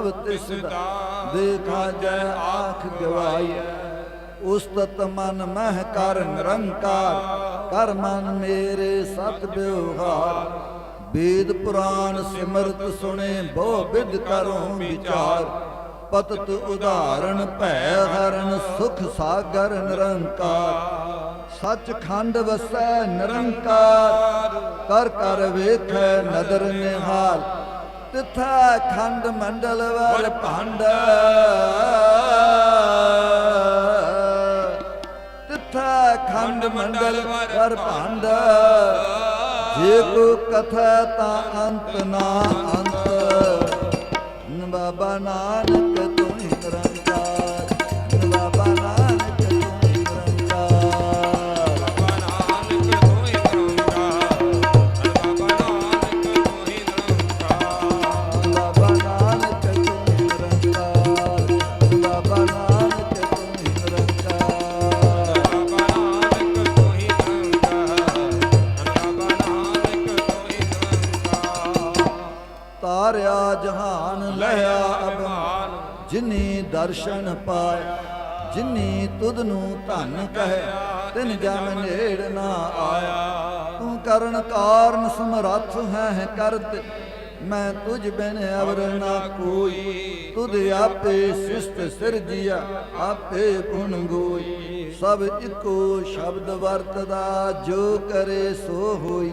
ਸਭ ਤਿਸ ਦਾ ਦੇਖਾ ਜੈ ਆਖ ਗਵਾਈ ਉਸਤਤ ਮਨ ਮਹਿ ਕਰ ਨਿਰੰਕਾਰ ਕਰ ਮਨ ਮੇਰੇ ਸਤ ਬਿਵਹਾਰ ਵੇਦ ਪੁਰਾਣ ਸਿਮਰਤ ਸੁਣੇ ਬਹੁ ਵਿਦ ਕਰੂੰ ਵਿਚਾਰ। ਪਤਤ ਉਦਾਹਰਣ ਭੈ ਹਰਨ ਸੁਖ ਸਾਗਰ ਨਿਰੰਕਾਰ। ਸੱਚ ਖੰਡ ਵਸੈ ਨਿਰੰਕਾਰ ਕਰ ਕਰ ਵੇਖੈ ਨਦਰ ਨਿਹਾਲ। ਤਿਥੈ ਖੰਡ ਮੰਡਲ ਵਰ ਭੰਡ। ਤਿਥੈ ਖੰਡ ਮੰਡਲ ਵਰ ਭੰਡ। ਜੇ ਕੋ ਕਥਾ ਤਾਂ ਅੰਤ ਨਾ ਅੰਤ। ਬਾਬਾ ਨਾਨਕ ਤੂੰ ਤਾਰਿਆ ਜਹਾਨ ਲਹਿਆ ਅਭਮਾਨ। ਜਿਨੀ ਦਰਸ਼ਨ ਪਾਏ ਜਿਨੀ ਤੁਧ ਨੂੰ ਧਨ ਕਹੇ, ਤਿਨ ਜਨ ਨੇੜ ਨਾ ਆਇਆ। ਤੂੰ ਕਰਨ ਕਾਰਨ ਸਮਰੱਥ ਹੈ ਕਰਤ ਮੈਂ ਤੁਝ ਬਿਨ ਅਵਰ ਨਾ ਕੋਈ। ਤੁਧ ਆਪੇ ਸਿਸਤ ਸਿਰਜਿਆ, ਆਪੇ ਗੁਣ ਗੋਈ। ਸਭ ਇੱਕੋ ਸ਼ਬਦ ਵਰਤਦਾ, ਜੋ ਕਰੇ ਸੋ ਹੋਈ।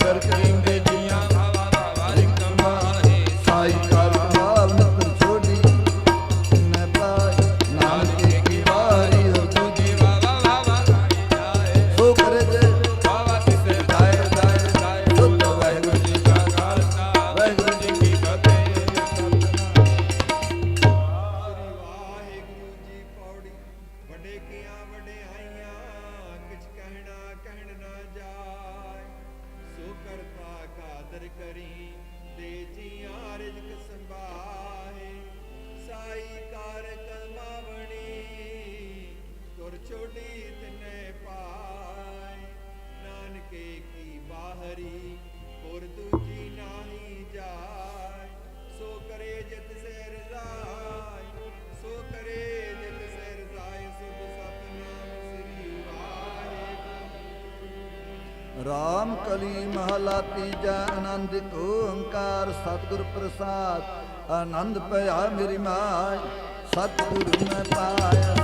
ਕਰਤਾ ਕਾਦਰ ਵਾਹਿਗੁਰੂ ਰਾਮ ਕਲੀ ਮਹਲਾ ਤੀਜਾ ਆਨੰਦ ਓੰਕਾਰ, ਸਤਿਗੁਰ ਪ੍ਰਸਾਦ, ਆਨੰਦ ਭਇਆ ਮੇਰੀ ਮਾਈ ਸਤਿਗੁਰ ਮੈਂ ਪਾਇਆ।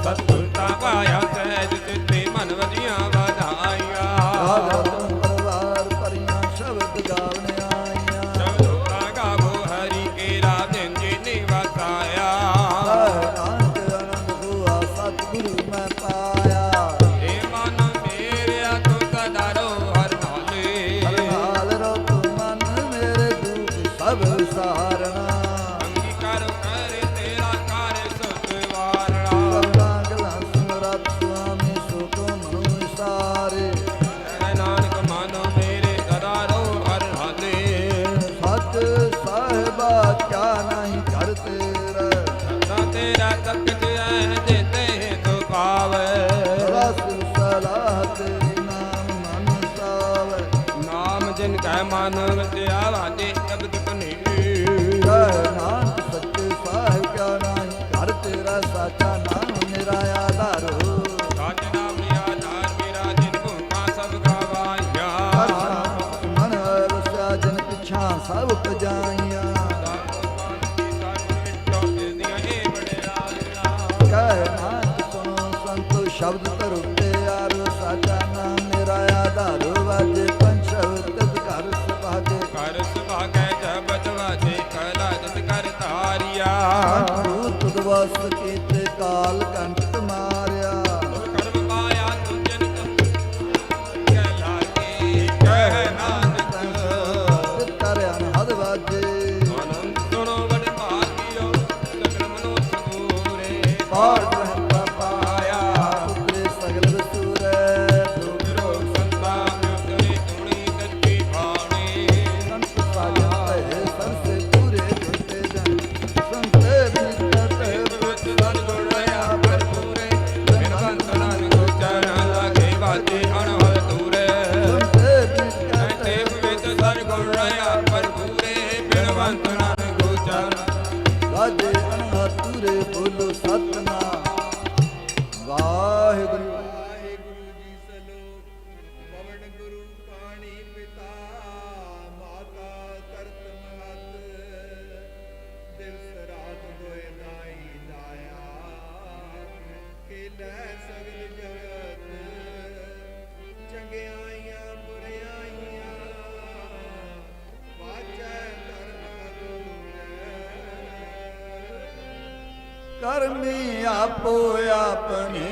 ਸਭ ਪਜਾਈਆਂ ਕਹਿ ਨਾਨਕ ਸੁਣੋ ਸ਼ਬਦ ਧਰੋ। ਕਰਮੀ ਆਪੋ ਆਪਣੀ।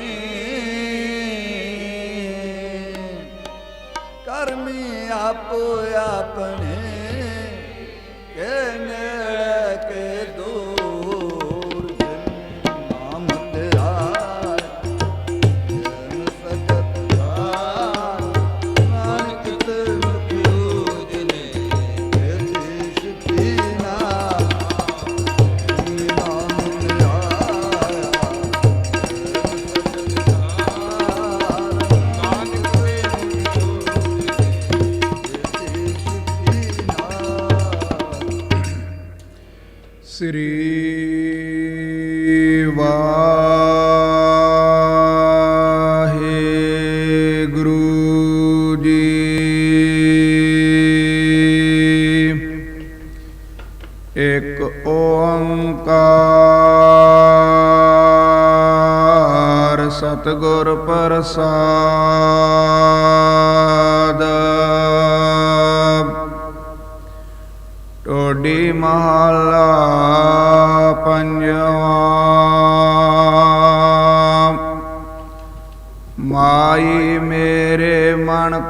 ਕਰਮੀ ਆਪੋ ਆਪਣੀ। ਸ੍ਰੀ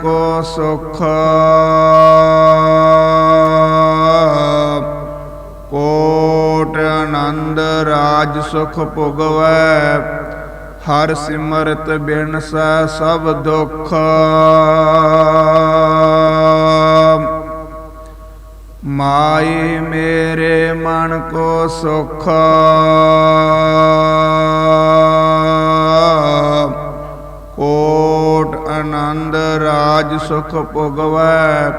ਕੋ ਸੁਖ, ਕੋਟ ਆਨੰਦ ਰਾਜ ਸੁਖ ਭੁਗਵੈ, ਹਰ ਸਿਮਰਤ ਬਿਨਸੈ ਸਭ ਦੁਖ। ਮਾਈ ਮੇਰੇ ਮਨ ਕੋ ਸੁਖ, ਕੋ ਕੋਟ ਆਨੰਦ ਰਾਜ ਸੁਖ ਭੋਗਵੈ,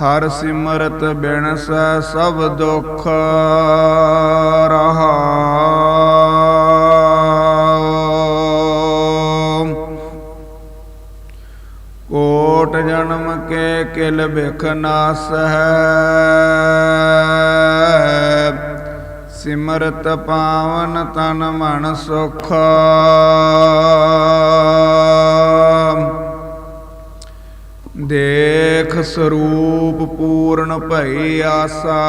ਹਰ ਸਿਮਰਤ ਬਿਨਸੈ ਸਭ ਦੁਖ ਰਹਾ। ਕੋਟ ਜਨਮ ਕੇ ਕਿਲ ਬਿਖ ਨਾਸ ਹੈ ਸਿਮਰਤ ਪਾਵਨ ਤਨ ਮਨ ਸੁਖ। ਦੇਖ ਸਰੂਪ ਪੂਰਨ ਭਈ ਆਸਾ।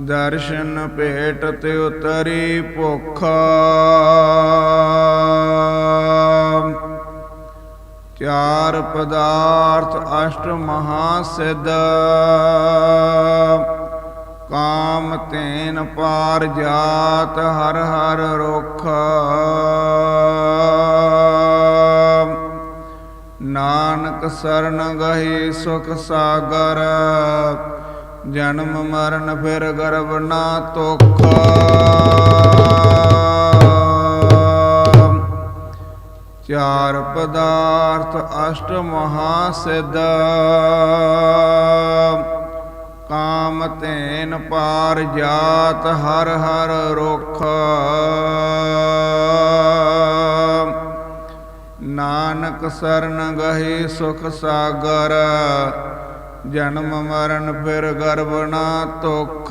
ਦਰਸ਼ਨ ਭੇਟ ਤੇ ਉਤਰੀ ਭੁੱਖ। ਚਾਰ ਪਦਾਰਥ ਅਸ਼ਟ ਮਹਾ ਸਿਧ ਕਾਮ ਤੈਨ ਪਾਰ ਜਾਤ ਹਰ ਹਰ ਰੋਖਾ। ਨਾਨਕ ਸਰਨ ਗਹੇ ਸੁਖ ਸਾਗਰ, ਜਨਮ ਮਰਨ ਫਿਰ ਗਰਬ ਨਾ ਤੋਖ ਚਾਰ ਪਦਾਰਥ ਅਸ਼ਟ ਮਹਾ ਸਿਧ ਕਾਮ ਤੈਨ ਪਾਰ ਜਾਤ ਹਰ ਹਰ ਰੁਖ। ਨਾਨਕ ਸਰਨ ਗਹੀ ਸੁਖ ਸਾਗਰ, ਜਨਮ ਮਰਨ ਫਿਰ ਗਰਭ ਨਾ ਤੁਖ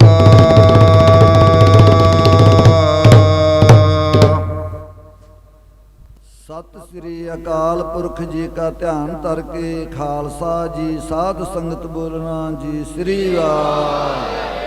ਸਤਿ ਸ੍ਰੀ ਅਕਾਲ ਪੁਰਖ ਜੀ ਕਾ ਧਿਆਨ ਧਰ ਕੇ ਖਾਲਸਾ ਜੀ, ਸਾਧ ਸੰਗਤ ਬੋਲਣਾ ਜੀ, ਸ੍ਰੀ ਵਾਹਿ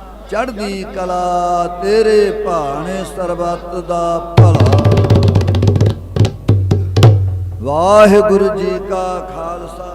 ਚੜ੍ਹਦੀ ਕਲਾ ਤੇਰੇ ਭਾਣੇ ਸਰਬੱਤ ਦਾ ਭਲਾ। ਵਾਹਿਗੁਰੂ ਜੀ ਕਾ ਖਾਲਸਾ